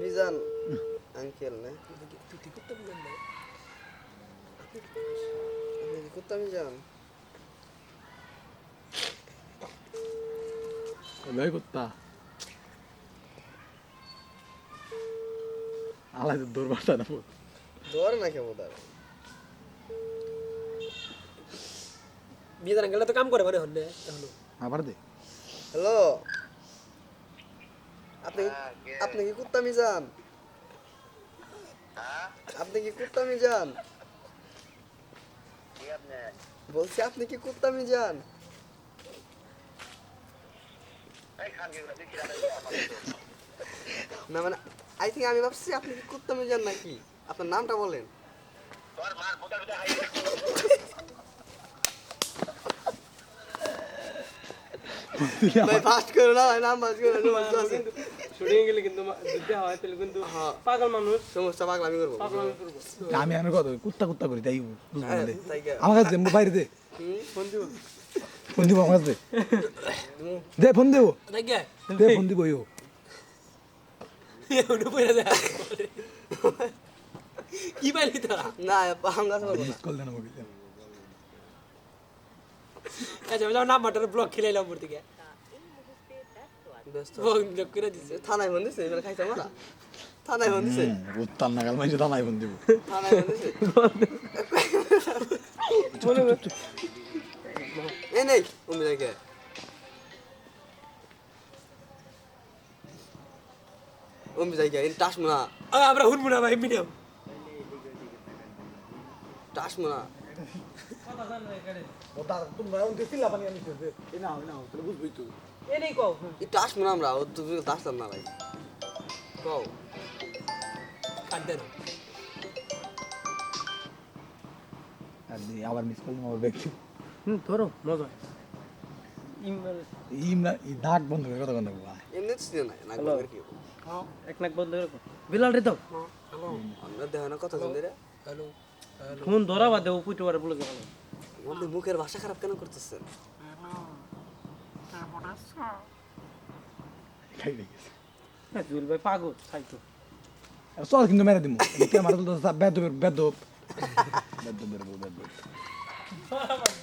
Mizan uncle না? তুই করতে বললেন না আপনি কি কুত্তা মিজান? লয় কুত্তা? আলাই তো দৌড় বাসা না ধরে না কেমন তার? বিয়ে জানা গেলে তো কাম করে মানে হলে এখনও আবার দে। হ্যালো? আপনি আপনি কি কুত্তা মিজান আপনি কি কুত্তা মিজান বলছি আপনি কি কুত্তা মিজান না মানে আই থিঙ্ক আমি ভাবছি আপনি কি কুত্তা মিজান নাকি? আপনার নামটা বলেন। ভাই ফাস্ট করো না ভাই নাম ফাস্ট করো সমস্যা আছে শুটিং গেলে কিন্তু যুদ্ধে হয় তাহলে কিন্তু হ্যাঁ পাগল মানুষ সমস্যা পাগলামি করব পাগল আমি করব আমি আমি কত কুত্তা কুত্তা করি তাই দে। আমার কাছে বাইরে দে ফোন দিব ফোন দিব আমার কাছে দে দে ফোন দেবো দে ফোন দিব যায় কি পাইলি তোরা না না কল দেন আমাকে আচ্ছা বললাম নাম্বারটার ব্লক খেলাইলাম উপর থেকে ব্যস্ত। ব্লক করে দিছে। থানায় ফোন দিছে এবার খাইতে মারা থানায় ফোন দিছে। উত্তাল নাগাল মাইছে দানাই ফোন দিব। থানায় ফোন দিছে। এ নেই উমি দেখে উমি দেখে ইন টাস মুনা আরে আমরা হুনমু না ভাই মিনিয়াম টাস মুনা ও তার তোমরা ওন দিছিলা পানি আমি দে এ না না তাহলে বুঝবই তো। এ কও। ই টাস আমরা ও তুমি টাসলাম না ভাই। কও। আবার মিস কল আমার ব্যাগ হুম ধরো মজা। ইমেল দাগ বন্ধ করে কথা এমনি তো করে কি এক নাক বন্ধ করে বিলাল রে দাও। আমরা দেহ না কথা শুনতে রে। হ্যালো ফোন ধরা বাদে ও পুইটো বলে যাও মুখের ভাষা খারাপ কেন করতেছেন? খাই গেছে জুল ভাই পাগল খাইতো চল কিন্তু মেরে দিমু। কে মারতো বেদ বেদ বেদ বেদ